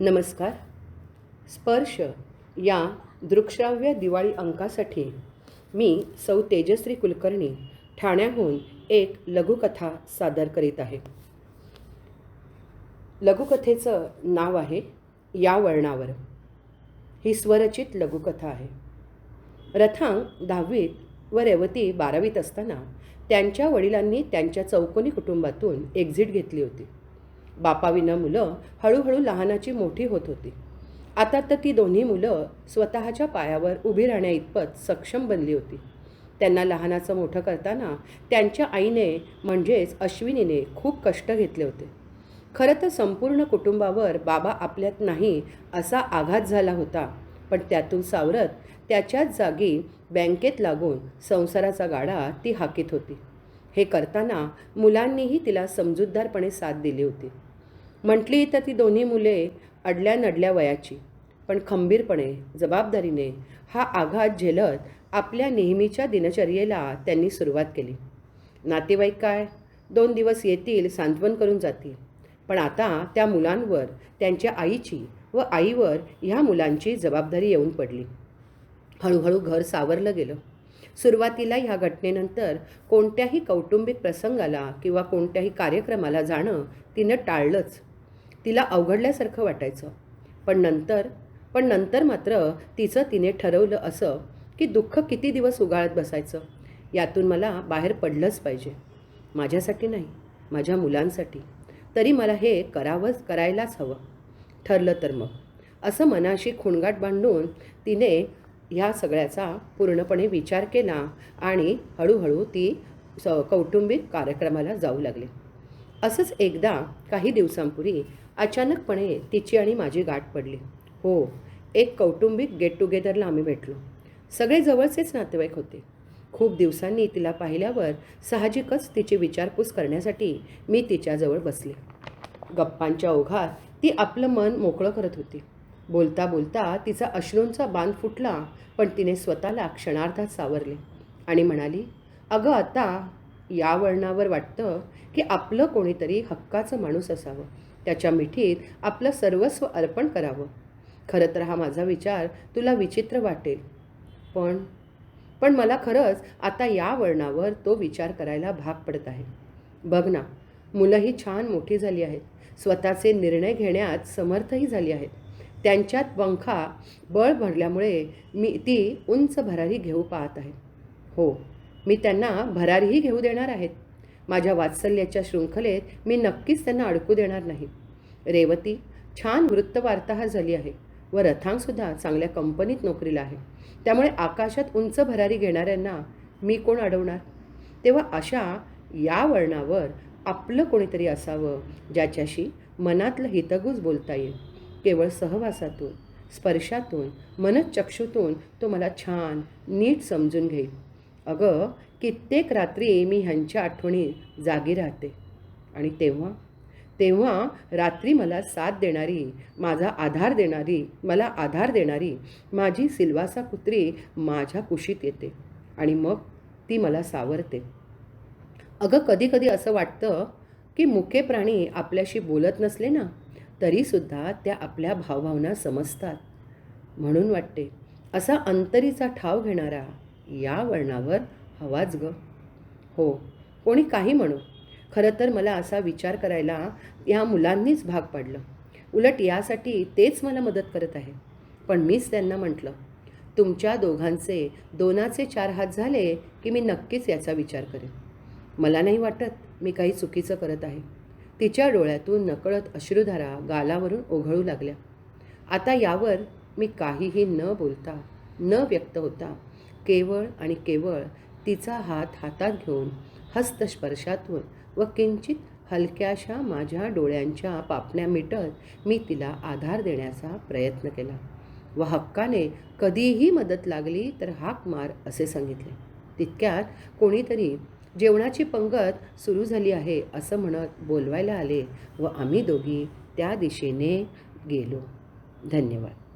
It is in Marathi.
नमस्कार. स्पर्श या दृकश्राव्य दिवाळी अंकासाठी मी सौ तेजश्री कुलकर्णी ठाण्याहून एक लघुकथा सादर करीत आहे. लघुकथेचं नाव आहे या वळणावर. ही स्वरचित लघुकथा आहे. रथांग दहावीत व रेवती बारावीत असताना त्यांच्या वडिलांनी त्यांच्या चौकोनी कुटुंबातून एक्झिट घेतली होती. बापाविना मुलं हळूहळू लहानाची मोठी होत होती. आता तर ती दोन्ही मुलं स्वतःच्या पायावर उभी राहण्या इतपत सक्षम बनली होती. त्यांना लहानाचं मोठं करताना त्यांच्या आईने म्हणजेच अश्विनीने खूप कष्ट घेतले होते. खरं तर संपूर्ण कुटुंबावर बाबा आपल्यात नाही असा आघात झाला होता पण त्यातून सावरत त्याच्याच जागी बँकेत लागून संसाराचा गाडा ती हाकीत होती. हे करताना मुलांनीही तिला समजूतदारपणे साथ दिली होती. म्हटली तर ती दोन्ही मुले अडल्या नडल्या वयाची. पण खंबीरपणे जबाबदारीने हा आघात झेलत आपल्या नेहमीच्या दिनचर्येला त्यांनी सुरुवात केली. नातेवाईक काय? दोन दिवस येतील सांत्वन करून जातील. पण आता त्या मुलांवर त्यांच्या आईची व आईवर ह्या मुलांची जबाबदारी येऊन पडली. हळूहळू घर सावरलं गेलं. सुरुवातीला ह्या घटनेनंतर कोणत्याही कौटुंबिक प्रसंगाला किंवा कोणत्याही कार्यक्रमाला जाणं तिनं टाळलंच. तिला अवघडल्यासारखं वाटायचं. पण नंतर पण नंतर मात्र तिचं तिने ठरवलं असं की दुःख किती दिवस उगाळत बसायचं यातून मला बाहेर पडलंच पाहिजे. माझ्यासाठी नाही माझ्या मुलांसाठी. तरी मला हे करावंच करायलाच हवं. ठरलं तर मग. असं मनाशी खुणगाट बांधून तिने ह्या सगळ्याचा पूर्णपणे विचार केला आणि हळूहळू ती स कौटुंबिक कार्यक्रमाला जाऊ लागले. असंच एकदा काही दिवसांपूर्वी अचानकपणे तिची आणि माझी गाठ पडली. हो एक कौटुंबिक गेट टुगेदरला आम्ही भेटलो. सगळे जवळचेच नातेवाईक होते. खूप दिवसांनी तिला पाहिल्यावर साहजिकच तिची विचारपूस करण्यासाठी मी तिच्याजवळ बसले. गप्पांच्या ओघात ती आपलं मन मोकळं करत होती. बोलता बोलता तिचा अश्रूंचा बांध फुटला पण तिने स्वतःला क्षणार्धात सावरले आणि म्हणाली अगं आता या वळणावर वाटतं की आपलं कोणीतरी हक्काचं माणूस असावं. त्याच्या मिठीत आपलं सर्वस्व अर्पण करावं. खरं तर हा माझा विचार तुला विचित्र वाटेल. पण पण मला खरंच आता या वळणावर तो विचार करायला भाग पडत आहे. बघ ना मुलंही छान मोठी झाली आहेत. स्वतःचे निर्णय घेण्यात समर्थही झाली आहेत. त्यांच्यात पंखा बळ भरल्यामुळे मी ती उंच भरारी घेऊ पाहत आहे. हो मी त्यांना भरारीही घेऊ देणार आहेत. माझ्या वात्सल्याच्या शृंखलेत मी नक्कीच त्यांना अडकू देणार नाही. रेवती छान वृत्तवार्ताहर झाली आहे व रथांगसुद्धा चांगल्या कंपनीत नोकरीला आहे. त्यामुळे आकाशात उंच भरारी घेणाऱ्यांना मी कोण अडवणार? तेव्हा अशा या वळणावर आपलं कोणीतरी असावं ज्याच्याशी मनातलं हितगूज बोलता येईल. केवळ सहवासातून स्पर्शातून मनचक्षूतून तो मला छान नीट समजून घेईल. अगं कित्येक रात्री मी ह्यांच्या आठवणी जागी राहते. आणि तेव्हा तेव्हा रात्री मला साथ देणारी माझा आधार देणारी मला आधार देणारी माझी सिल्वासा कुत्री माझ्या कुशीत येते आणि मग ती मला सावरते. अगं कधीकधी असं वाटतं की मुके प्राणी आपल्याशी बोलत नसले ना तरीसुद्धा त्या आपल्या भावभावना समजतात. म्हणून वाटते असा अंतरीचा ठाव घेणारा या वळणावर हवाच ग. हो कोणी काही म्हणू. खरं तर मला असा विचार करायला या मुलांनीच भाग पाडलं. उलट यासाठी तेच मला मदत करत आहे. पण मीच त्यांना म्हटलं तुमच्या दोघांचे दोनाचे चार हात झाले की मी नक्कीच याचा विचार करेन. मला नाही वाटत मी काही चुकीचं करत आहे. तिच्या डोळ्यातून नकळत अश्रुधारा गालावरून ओघळू लागल्या. आता यावर मी काहीही न बोलता न व्यक्त होता केवळ आणि केवळ तिचा हात हातात घेऊन हस्तस्पर्शातून व किंचित हलक्याशा माझ्या डोळ्यांच्या पापण्या मिटत मी तिला आधार देण्याचा प्रयत्न केला. व हक्काने कधीही मदत लागली तर हाक मार असे सांगितले. तितक्यात कोणीतरी जेवणाची पंगत सुरू झाली आहे असं म्हणत बोलवायला आले व आम्ही दोघी त्या दिशेने गेलो. धन्यवाद.